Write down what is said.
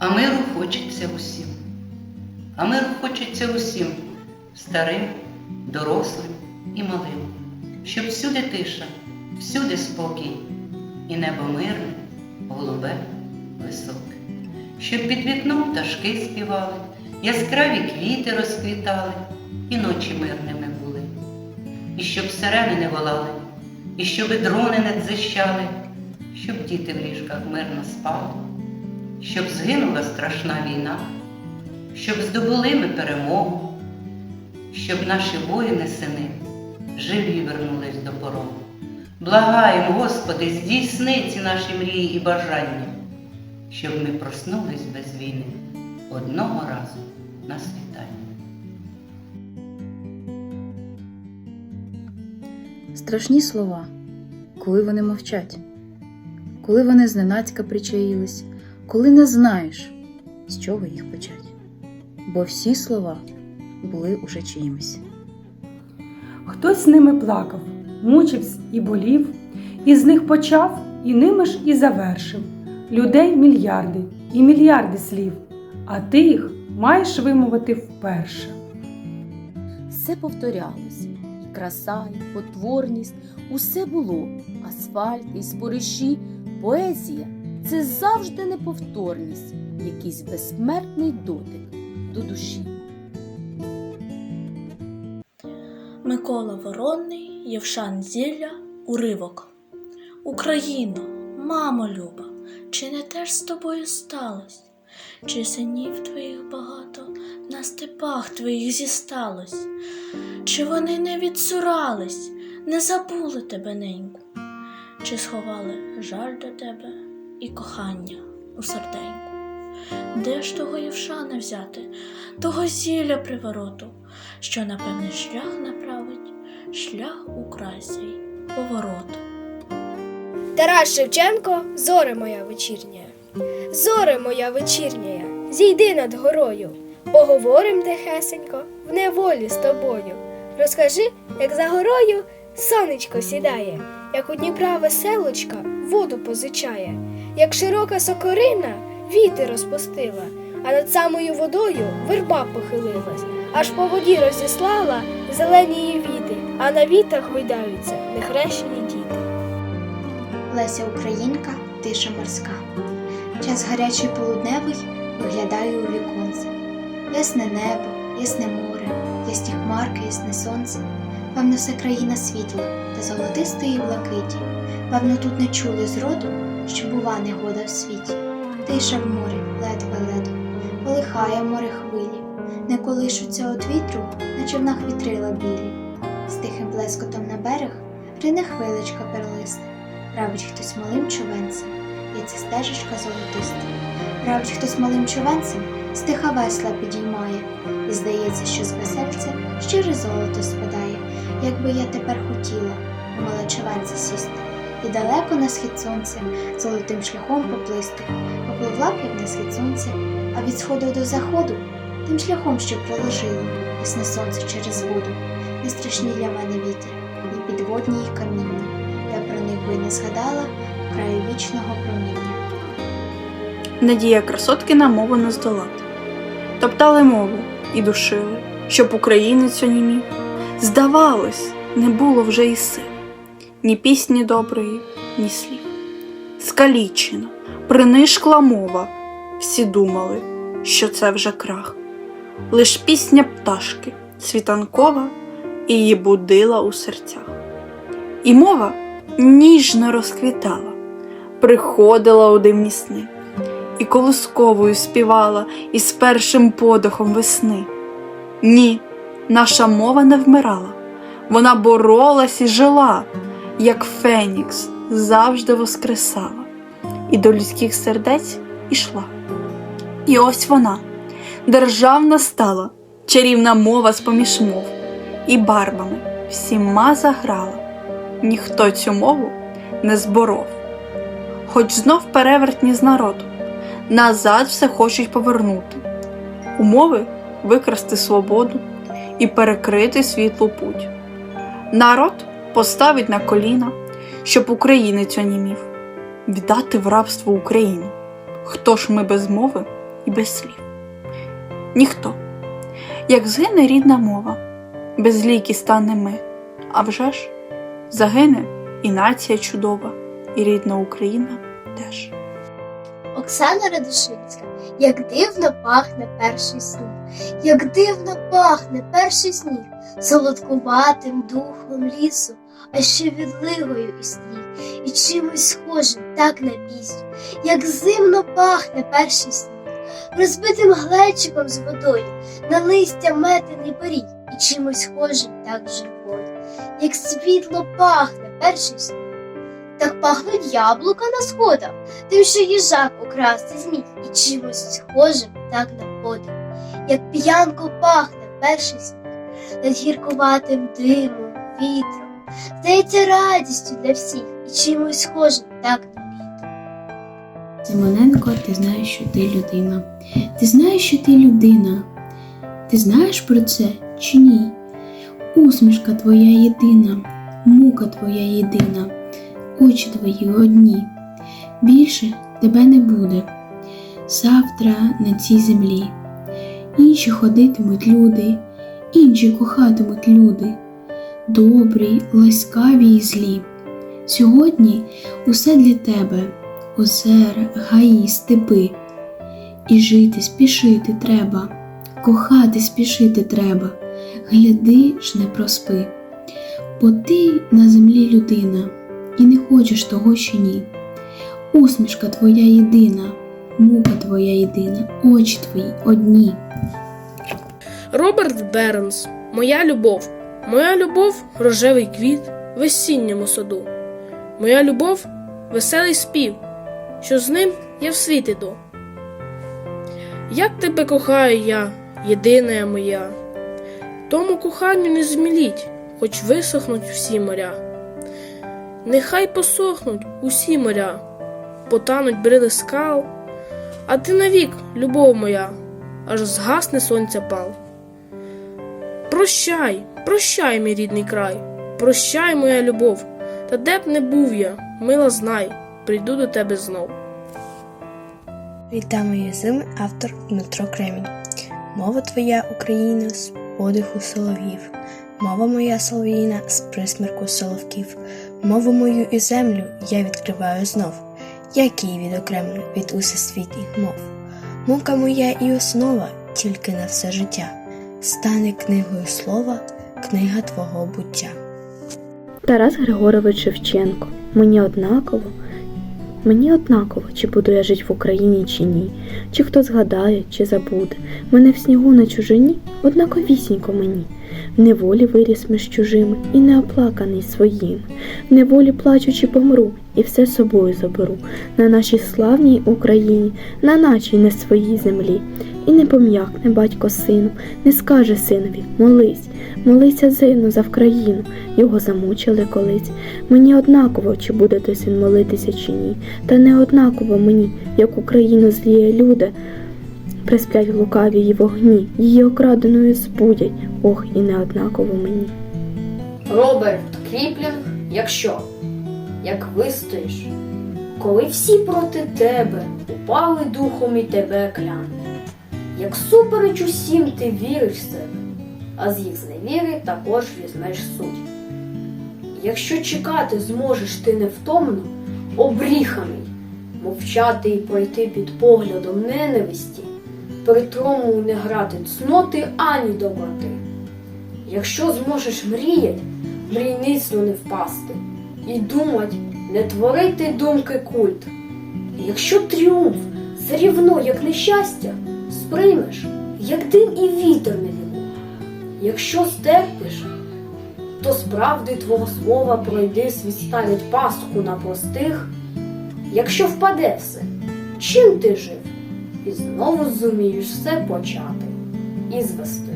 А миру хочеться усім. А миру хочеться усім, старим, дорослим і малим, щоб всюди тиша, всюди спокій, і небо мирне, голубе, високе, щоб під вікном пташки співали, яскраві квіти розквітали, і ночі мирними були, і щоб сирени не волали, і щоб дрони не дзищали, щоб діти в ліжках мирно спали, щоб згинула страшна війна, щоб здобули ми перемогу, щоб наші воїни сини живі вернулись до порогу. Благаємо, Господи, здійсни ці наші мрії і бажання, щоб ми проснулись без війни одного разу на світанні. Страшні слова, коли вони мовчать, коли вони зненацька причаїлись, коли не знаєш, з чого їх почать. Бо всі слова були уже чиїмось. Хтось з ними плакав, мучився і болів, і з них почав, і ними ж і завершив. Людей мільярди і мільярди слів, а ти їх маєш вимовити вперше. Все повторялось, і краса, і потворність, усе було, асфальт і спориші, поезія це завжди неповторність, якийсь безсмертний дотик до душі. Микола Воронний, Євшан Зілля, уривок. Україно, мамо люба, чи не теж з тобою сталось? Чи синів твоїх багато на степах твоїх зісталось? Чи вони не відсурались, не забули тебе неньку? Чи сховали жаль до тебе і кохання у серденьку? Де ж того Євшана взяти, того зілля привороту, що на певний шлях направить, шлях у край свій повороту. Тарас Шевченко, зоре моя вечірня. Зоре моя вечірня, зійди над горою. Поговорим тихесенько в неволі з тобою. Розкажи, як за горою сонечко сідає, як у Дніпра веселочка воду позичає, як широка сокорина вітер розпустила, а над самою водою верба похилилась, аж по воді розіслала зелені її віти, а на вітах гойдаються нехрещені діти. Леся Українка, тиша морська. Час гарячий полудневий виглядаю у віконце. Ясне небо, ясне море, ясні хмарки, ясне сонце. Певно, все країна світла та золотистої блакиті. Певно, тут не чули зроду, що бува негода в світі. Тиша в морі, ледве-ледве, полихає море хвилі, не колишуться од вітру, на човнах вітрила білі. З тихим блескотом на берег рине хвилечка перлиста. Править хтось малим човенцем, і ця стежечка золотиста. Править хтось малим човенцем, стиха весла підіймає, і здається, що з веселця щире золото спадає. Якби я тепер хотіла у мале човенце сісти, і далеко на схід сонця золотим шляхом поплисти, попливла я на схід сонця, а від сходу до заходу тим шляхом, що проложило ясне сонце через воду, не страшні для мене вітер, ні підводні й каміння. Я про них би не згадала краю вічного проміння. Надія Красоткіна мову не здолати. Топтали мову і душили, щоб українець онімів. Здавалось, не було вже і сил, ні пісні доброї, ні слів. Скалічена, принишкла мова, всі думали, що це вже крах. Лиш пісня пташки, світанкова, її будила у серцях. І мова ніжно розквітала, приходила у дивні сни і колисковою співала із першим подихом весни. Ні, наша мова не вмирала, вона боролась і жила, як Фенікс завжди воскресала, і до людських сердець ішла. І ось вона, державна стала, чарівна мова з поміж мов, і барвами всіма заграла, ніхто цю мову не зборов. Хоч знов перевертні з народу, назад все хочуть повернути, умови викрасти свободу і перекрити світлу путь. Народ поставить на коліна, щоб українець онімів, віддати в рабство Україну. Хто ж ми без мови і без слів. Ніхто. Як згине рідна мова, без ліки стане ми, а вже ж загине і нація чудова, і рідна Україна теж. Оксана Радушинська, як дивно пахне перший сніг, як дивно пахне перший сніг, солодкуватим духом лісу, а ще відливою і сніг, і чимось схожим так на пісню, як зимно пахне перший сніг, розбитим глечиком з водою, на листя метений поріг, і чимось схожим так живою, як світло пахне перший сніг. Так пахнуть яблука на сходах, тим, що їжак украсти зміг, і чимось схожим так на подих, як п'янко пахне перший сніг, над гіркуватим димом, вітром, здається радістю для всіх, і чимось схожим так на літо. Симоненко, ти знаєш, що ти людина. Ти знаєш, що ти людина. Ти знаєш про це чи ні? Усмішка твоя єдина, мука твоя єдина, очі твої одні. Більше тебе не буде. Завтра на цій землі. Інші ходитимуть люди, інші кохатимуть люди, добрі, ласкаві і злі. Сьогодні усе для тебе озера, гаї, степи. І жити спішити треба, кохати спішити треба, гляди ж не проспи. Бо ти на землі людина, і не хочеш того, що ні. Усмішка твоя єдина, мука твоя єдина, очі твої одні. Роберт Бернс, Моя любов. Моя любов рожевий квіт в весінньому саду. Моя любов веселий спів, що з ним я в світ іду. Як тебе кохаю я, єдина моя, тому коханню не зміліть, хоч висохнуть всі моря. Нехай посохнуть усі моря, потануть брили скал, а ти навік, любов моя, аж згасне сонця пал. Прощай, прощай, мій рідний край, прощай, моя любов, та де б не був я, мила знай, прийду до тебе знов. Віддай мої зими, автор Дмитро Кремінь. Мова твоя Україна з подиху солов'їв, мова моя солов'їна з присмерку соловків, мову мою і землю я відкриваю знов, як її відокремлю від усесвітніх мов. Мука моя і основа тільки на все життя, стане книгою слова, книга твого буття. Тарас Григорович Шевченко. Мені однаково. Мені однаково, чи буду я жити в Україні чи ні, чи хто згадає, чи забуде. Мене в снігу на чужині однаковісінько мені. В неволі виріс між чужими і не оплаканий своїм. В неволі плачучи помру і все собою заберу на нашій славній Україні, на нашій не своїй землі. І не пом'якне батько сину, не скаже синові молись, молися сину за Вкраїну, його замучили колись. Мені однаково, чи буде той син молитися чи ні, та не однаково мені, як Україну зліє люди, присплять лукаві її вогні, її окраденою збудять, ох, і не однаково мені. Роберт Кріплінг, якщо, як вистоїш, коли всі проти тебе упали духом і тебе кляне, як супереч усім ти віриш в себе, а з їх зневіри також візьмеш суть. Якщо чекати зможеш ти невтомно, обріханий, мовчати і пройти під поглядом ненависті, при тому не грати цноти ані доброти. Якщо зможеш мріять, мрійництво не впасти, і думать, не творити думки культ. Якщо тріумф все рівно, як нещастя, сприймеш, як дим і вітер не віло. Якщо стерпиш, то справди твого слова пройди свіставить пастку на простих. Якщо впаде все, чим ти жив? І знову зумієш все почати і звести.